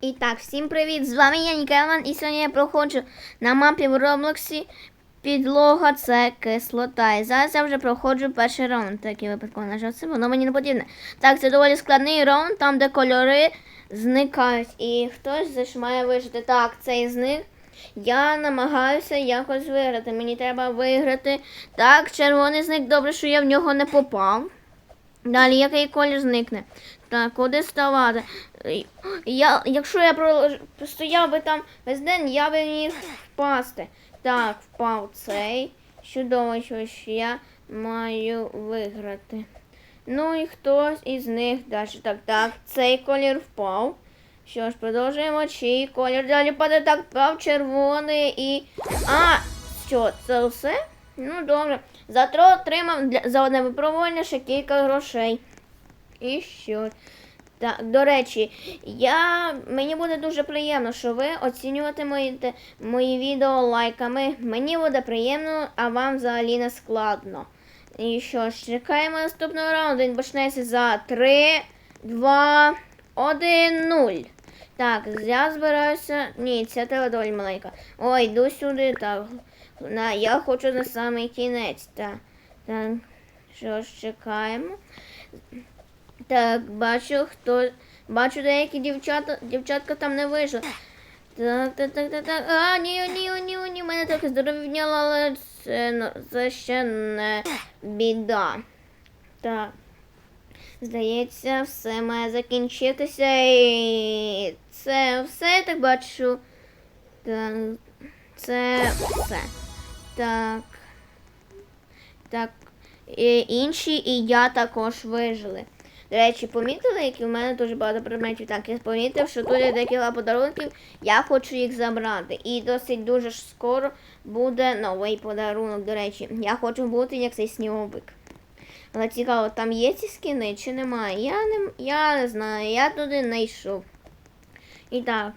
І так, всім привіт! З вами я Нікелман, і сьогодні я проходжу на мапі в Роблоксі підлога це кислота. І зараз я вже проходжу перший раунд. Так, я випадково нажав це, воно мені не потрібне. Так, це доволі складний раунд, там де кольори зникають. І хтось ж має вижити. Так, цей зник. Я намагаюся якось виграти. Мені треба виграти. Так, червоний зник, добре, що я в нього не попав. Далі який колір зникне? Так, куди ставати? Я, якщо я простояв би там весь день, я би міг впасти. Так, впав цей. Чудово, що я маю виграти. Ну і хтось із них далі. Так, так, цей колір впав. Що ж, продовжуємо. Чий колір далі падає так, впав червоний і. А! Що, це все? Ну добре. Зато отримав для, за одне випробування ще кілька грошей. І що? Так, до речі, я, мені буде дуже приємно, що ви оцінюватимете мої відео лайками. Мені буде приємно, а вам взагалі не складно. І що ж, чекаємо наступного раунду. Він почнеться за 3, 2, 1, 0. Так, я збираюся. Ні, ця тебе доволі маленька. Ой, йду сюди. Так. На, я хочу на самий кінець. Так. Так. Що ж, чекаємо. Так, бачу, хто. Бачу, деякі дівчата, дівчатка там не вийшли. Так, так, так, так, так. А, ні, ні, ні, ні, мене трохи здоров'я але це, це ще не біда. Так. Здається, все має закінчитися і це все, я так бачу. Так, це все. Так. Так. І інші і я також вижили. До речі, помітили, які в мене дуже багато предметів. Так, я помітив, що тут є декілька подарунків, я хочу їх забрати. І досить дуже скоро буде новий подарунок. До речі, я хочу бути як цей сніговик. Але цікаво, там є ці скини чи немає? Я не, я не знаю, я туди не йшов. І так.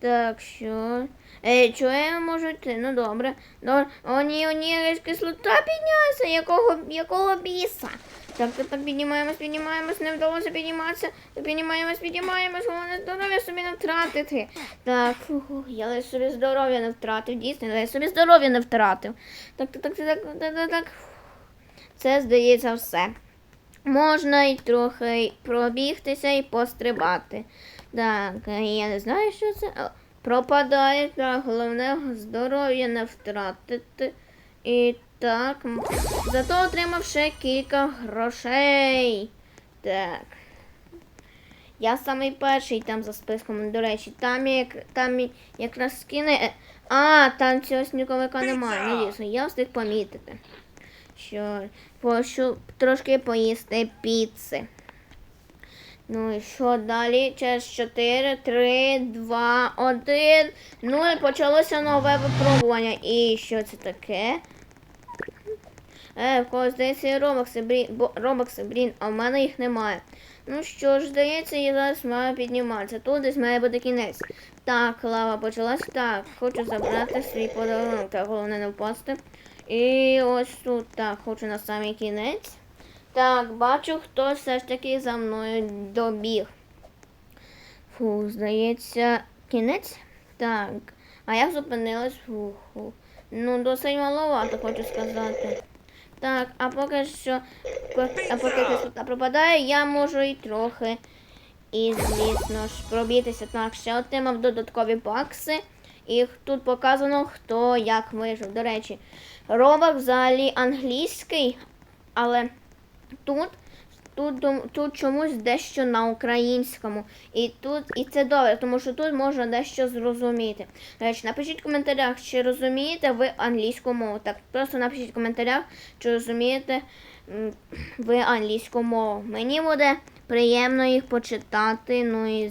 Так, що? Е, чого я можу йти? Ну добре. добре. О, ні, о, ні, кислота піднялася. Якого, якого біса? Так, тепер піднімаємось, піднімаємось, не вдалося підніматися. Піднімаємось, піднімаємось, головне здоров'я собі не втратити. Так, фу, я лише собі здоров'я не втратив, дійсно, я собі здоров'я не втратив. Так, так, так, так, так, так, так. Це, здається, все. Можна й трохи пробігтися і пострибати. Так, я не знаю, що це. Пропадає, так, головне здоров'я не втратити. І так. Зато отримав ще кілька грошей. Так. Я самий перший там за списком, до речі, там як там якраз скини. е, А, там цього сніговика немає. Не дійсно, я встиг помітити. Що хочу трошки поїсти піци. Ну і що далі? Через 4, 3, 2, 1. Ну і почалося нове випробування. І що це таке? Е, в когось здається є робокси, блін, бо робокси, блін, а в мене їх немає. Ну що ж, здається, я зараз маю підніматися. Тут десь має бути кінець. Так, лава почалась. Так, хочу забрати свій подарунок. Так, головне не впасти. І ось тут, так, хочу на самий кінець. Так, бачу, хто все ж таки за мною добіг. Фу, здається, кінець? Так. А як зупинилась? Фу, фу. Ну, досить маловато, хочу сказати. Так, а поки що, а поки кислота пропадає, я можу і трохи. І, звісно ж, пробітися. Так, ще отримав додаткові бакси. І тут показано, хто як вижив. До речі, робок взагалі англійський, але тут, тут, тут чомусь дещо на українському. І тут, і це добре, тому що тут можна дещо зрозуміти. Речі, напишіть в коментарях, чи розумієте ви англійську мову. Так, просто напишіть в коментарях, чи розумієте ви англійську мову. Мені буде приємно їх почитати, ну і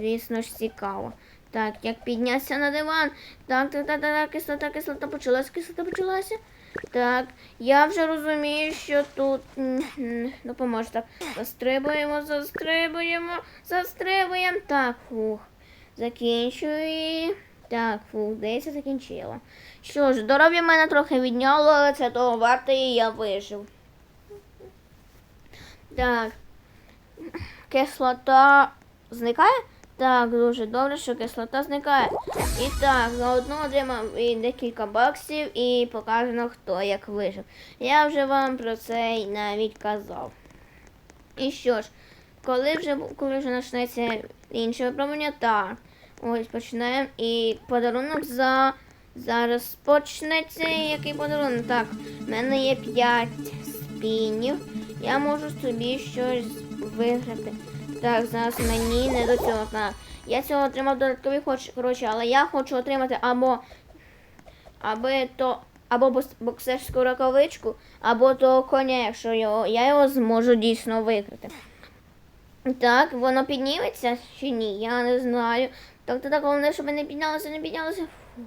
звісно ж цікаво. Так, як піднятися на диван. Так, так, так, так, кислота, кислота почалася, кислота почалася. Так, я вже розумію, що тут допоможе. Так, застрибуємо, застрибуємо, застрибуємо. Так, фух. Закінчую. Так, фух, здається, закінчила. Що ж, здоров'я мене трохи відняло, але це того варте і я вижив. Так. Кислота зникає? Так, дуже добре, що кислота зникає. І так, заодно отримав і декілька баксів і показано, хто як вижив. Я вже вам про це навіть казав. І що ж, коли вже коли вже почнеться інше випробування, так. Ось почнемо. І подарунок за. Зараз почнеться який подарунок. Так, в мене є 5 спінів. Я можу собі щось виграти. Так, зараз мені не до цього. Так. Я цього отримав додаткові хоч, коротше, але я хочу отримати або аби то або боксерську рукавичку, або того коня, якщо його, я його зможу дійсно виграти. Так, воно підніметься чи ні? Я не знаю. Так, так, так, головне, щоб не піднялося, не піднялося. Фух.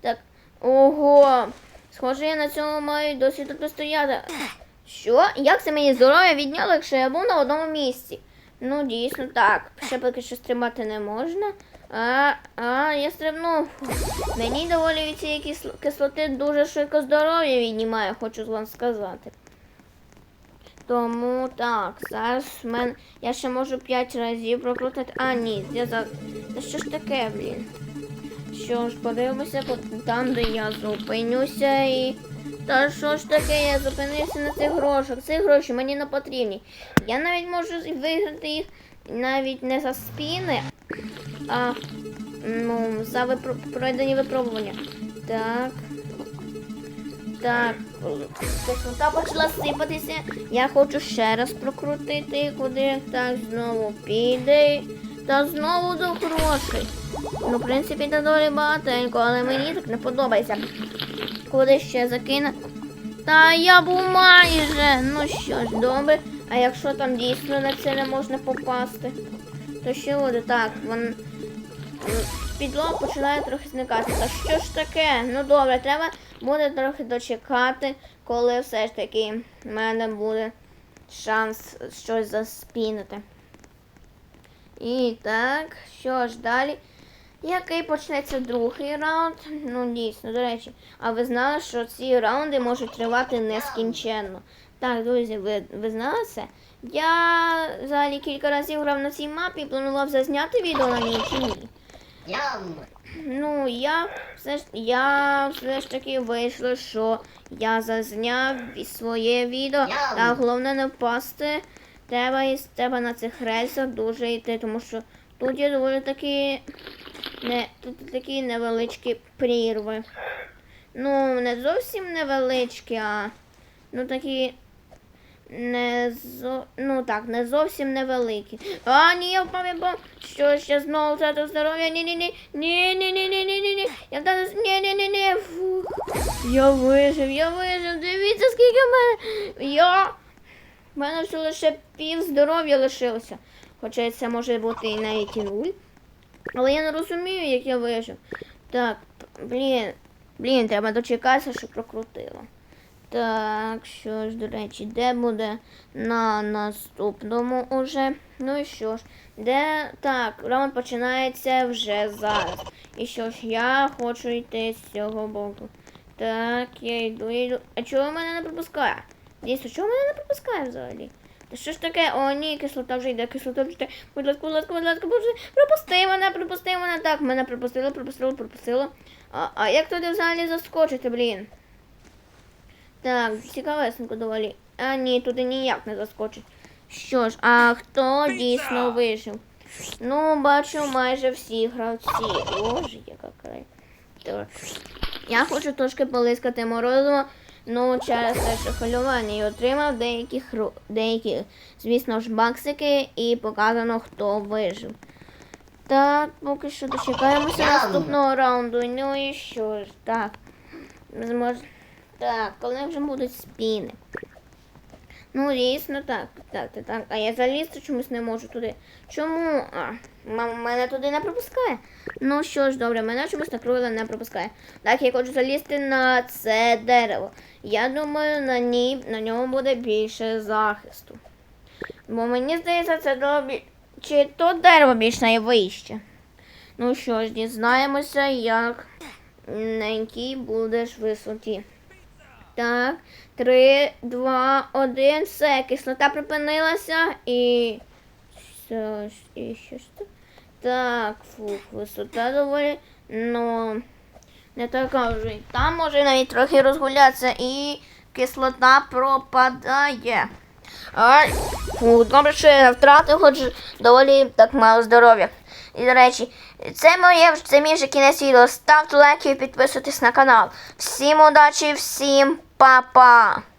Так. Ого. Схоже, я на цьому маю досі тут постояти. Що? Як це мені здоров'я відняло, якщо я був на одному місці? Ну, дійсно, так. Ще поки що стрибати не можна. А, а, я стрибнув. Мені доволі від цієї кисло- кислоти дуже швидко здоров'я віднімає, хочу вам сказати. Тому так, зараз мен... Я ще можу 5 разів прокрутити. А, ні, я за. Що ж таке, блін? Що ж, подивимося там, де я зупинюся і. Та що ж таке, я зупинився на цих грошах. Ці гроші мені не потрібні. Я навіть можу виграти їх навіть не за спіни, а ну, за випро... пройдені випробування. Так. Так, кислота почала сипатися. Я хочу ще раз прокрутити куди. Так, знову піде. Та знову до грошей. Ну, в принципі, це доволі багатенько, але мені так не подобається. Куди ще закину? Та я був майже. Ну що ж, добре. А якщо там дійсно на це не можна попасти, то що буде? Так, вон підлога починає трохи зникати. Та що ж таке? Ну добре, треба буде трохи дочекати, коли все ж таки в мене буде шанс щось заспінити. І так, що ж далі? Який почнеться другий раунд? Ну, дійсно, до речі, а ви знали, що ці раунди можуть тривати нескінченно. Так, друзі, ви, ви знали це? Я взагалі кілька разів грав на цій мапі і планував зазняти відео на ній чи ні. Ну, я все ж я все ж таки вийшло, що я зазняв своє відео. Та головне не впасти. Треба із треба на цих рельсах дуже йти, тому що тут є доволі такі не, тут такі невеличкі прірви. Ну, не зовсім невеличкі, а ну такі не зо... ну так, не зовсім невеликі. А, ні, я пам'ятаю, що ще знову втратив здоров'я. Ні-ні-ні. Ні-ні-ні-ні-ні-ні. Я втратив... Ні-ні-ні-ні. Фух. Я вижив, я вижив. Дивіться, скільки в мене. Я. в мене все лише пів здоров'я лишилося. Хоча це може бути і навіть і нуль. Але я не розумію, як я вижив. Так, блін, блін, треба дочекатися, щоб прокрутило. Так, що ж, до речі, де буде на наступному уже? Ну і що ж, де так, раунд починається вже зараз. І що ж, я хочу йти з цього боку. Так, я йду, йду. А чого мене не пропускає? Дійсно, чого мене не пропускає взагалі? Що ж таке? О, ні, кислота вже йде, кислота вже йде. Будь ласка, будь ласка, будь ласка, боже, пропусти мене, пропусти мене. Так, мене пропустило, пропустило, пропустило. А, а як туди взагалі заскочити, блін? Так, цікавесенько доволі. А ні, туди ніяк не заскочить. Що ж, а хто дійсно вижив? Ну, бачу майже всі гравці. Боже, яка край. Я хочу трошки полискати морозиво, ну через те, що хвилювання і отримав деякі, хру... деякі, звісно ж, баксики і показано, хто вижив. Так, поки що дочекаємося наступного раунду. Ну і що ж, так. Змож... Так, коли вже будуть спіни. Ну, дійсно, так, так, так, так. А я залізти чомусь не можу туди. Чому? А, мама мене туди не пропускає. Ну що ж, добре, мене чомусь на кругле не пропускає. Так, я хочу залізти на це дерево. Я думаю, на ній, на ньому буде більше захисту. Бо мені здається, це добі... Чи то дерево більш найвище. Ну що ж, дізнаємося, як на якій будеш висоті. Так, три, два, один, все, кислота припинилася і. Ж, і що ж це? Так, фух, висота доволі, ну, не така вже. Там може навіть трохи розгулятися і кислота пропадає. А, фу, добре, що я втратив, хоч доволі так мало здоров'я. І, до речі, це моє це мій вже кінець відео. Ставте лайки і підписуйтесь на канал. Всім удачі, всім 爸爸。